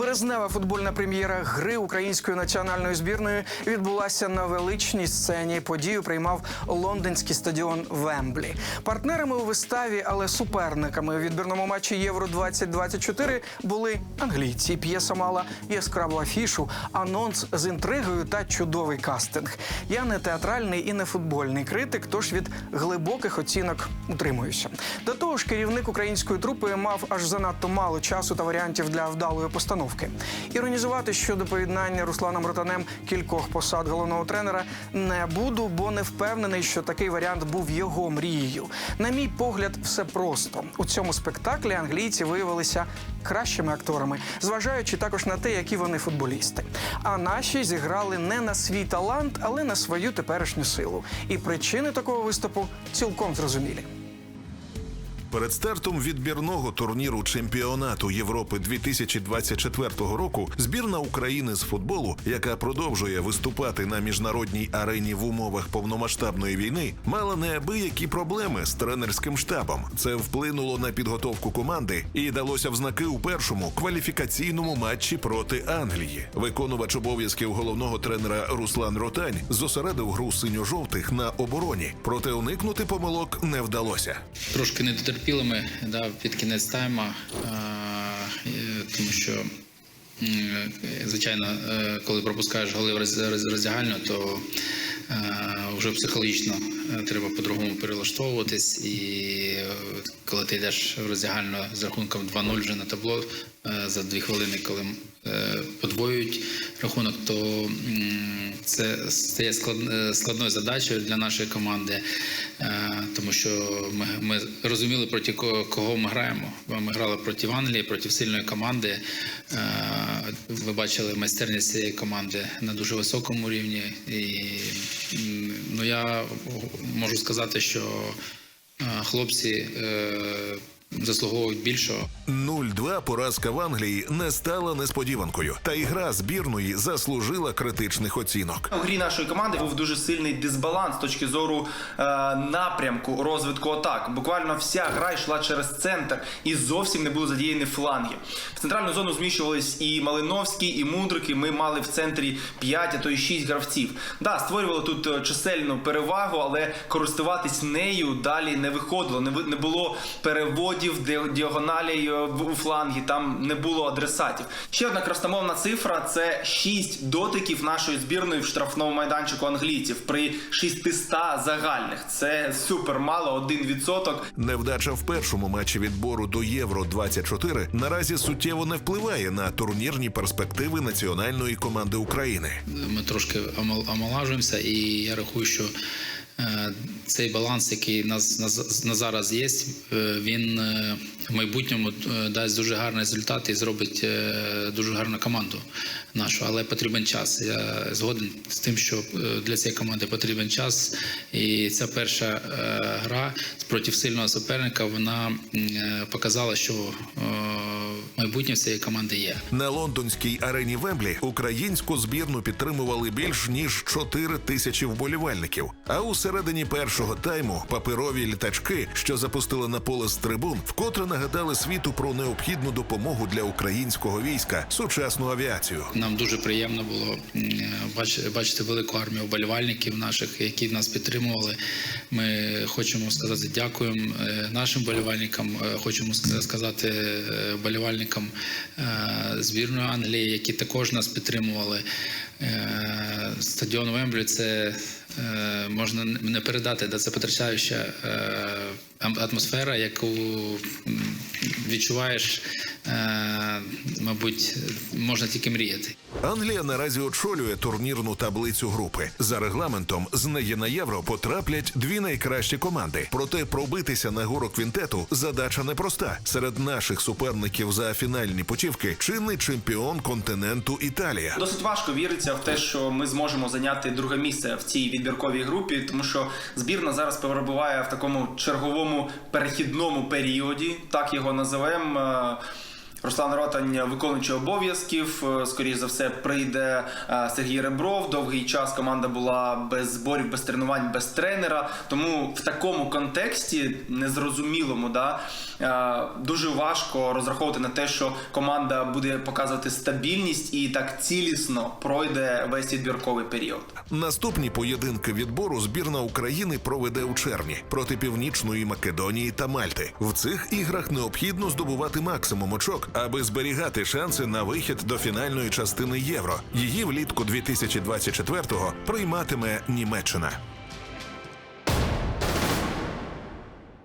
Березнева футбольна прем'єра гри української національної збірної відбулася на величній сцені. Подію приймав лондонський стадіон Вемблі. Партнерами у виставі, але суперниками у відбірному матчі Євро 2024 були англійці. П'єса мала яскраву афішу, анонс з інтригою та чудовий кастинг. Я не театральний і не футбольний критик, тож від глибоких оцінок утримуюся. До того ж, керівник української трупи мав аж занадто мало часу та варіантів для вдалої постановки. Іронізувати щодо поєднання Русланом Ротанем кількох посад головного тренера не буду, бо не впевнений, що такий варіант був його мрією. На мій погляд, все просто у цьому спектаклі англійці виявилися кращими акторами, зважаючи також на те, які вони футболісти. А наші зіграли не на свій талант, але на свою теперішню силу. І причини такого виступу цілком зрозумілі. Перед стартом відбірного турніру чемпіонату Європи 2024 року збірна України з футболу, яка продовжує виступати на міжнародній арені в умовах повномасштабної війни, мала неабиякі проблеми з тренерським штабом. Це вплинуло на підготовку команди і далося в знаки у першому кваліфікаційному матчі проти Англії. Виконувач обов'язків головного тренера Руслан Ротань зосередив гру синьо-жовтих на обороні, проте уникнути помилок не вдалося. Трошки не дотерпіли ми да, під кінець тайма, е, е, тому що, звичайно, е, коли пропускаєш голи в роз- роз- роздягальню, то е, вже психологічно е, треба по-другому перелаштовуватись. І е, коли ти йдеш в роздягальну з рахунком 2-0 вже на табло е, за дві хвилини, коли е, подвоюють рахунок, то це стає склад- е, складною задачею для нашої команди, е, тому що ми, ми розуміли проти кого ми граємо. Ми грали проти Англії, проти сильної команди. Ви бачили майстерність цієї команди на дуже високому рівні. І ну, я можу сказати, що е, хлопці е, заслуговують більшого. 0-2 поразка в Англії не стала несподіванкою, та і гра збірної заслужила критичних оцінок. У грі нашої команди був дуже сильний дисбаланс з точки зору е, напрямку розвитку атак. Буквально вся гра йшла через центр і зовсім не були задіяні фланги. В центральну зону зміщувались і Малиновський, і Мудрики. Ми мали в центрі 5, а то й 6 гравців. Да, створювали тут е, чисельну перевагу, але користуватись нею далі не виходило. Не ви- не було переводів ди- діагоналі в- у фланги. Там не було адресатів. Ще одна красномовна цифра це 6 дотиків нашої збірної в штрафному майданчику англійців при 600 загальних. Це супер мало, 1%. Невдача в першому матчі відбору до Євро 24 наразі суттєво не впливає на турнірні перспективи національної команди України. ми трошки омолажуємося, і я рахую, що цей баланс, який нас на, на зараз є, е, він е, майбутньому е, дасть дуже гарний результат і зробить е, дуже гарну команду нашу. Але потрібен час. Я згоден з тим, що е, для цієї команди потрібен час. І ця перша гра проти сильного суперника вона показала, що майбутнє цієї команди є. На лондонській арені Вемблі українську збірну підтримували більш ніж 4 тисячі вболівальників. А у середині першого тайму паперові літачки, що запустили на поле з трибун, вкотре нагадали світу про необхідну допомогу для українського війська сучасну авіацію. Нам дуже приємно було бачити велику армію вболівальників наших, які нас підтримували. Ми хочемо сказати дякуємо е, нашим вболівальникам. е, Хочемо сказати е, вболівальникам е, збірної Англії, які також нас підтримували. Стадіон Вемблі це можна не передати, де це потрясаюча атмосфера, яку відчуваєш, е, мабуть, можна тільки мріяти. Англія наразі очолює турнірну таблицю групи. За регламентом з неї на євро потраплять дві найкращі команди. Проте пробитися на гору квінтету задача непроста. Серед наших суперників за фінальні путівки чинний чемпіон континенту Італія. Досить важко віриться в те, що ми зможемо зайняти друге місце в цій відбірковій групі, тому що збірна зараз перебуває в такому черговому перехідному періоді, так його називаємо. Руслан Ротань, виконуючий обов'язків. Е, Скоріше за все, прийде е, Сергій Ребров. Довгий час команда була без зборів, без тренувань, без тренера. Тому в такому контексті незрозумілому, да, е, дуже важко розраховувати на те, що команда буде показувати стабільність і так цілісно пройде весь відбірковий період. Наступні поєдинки відбору збірна України проведе у червні проти Північної Македонії та Мальти. В цих іграх необхідно здобувати максимум очок, аби зберігати шанси на вихід до фінальної частини євро. Її влітку 2024-го прийматиме Німеччина.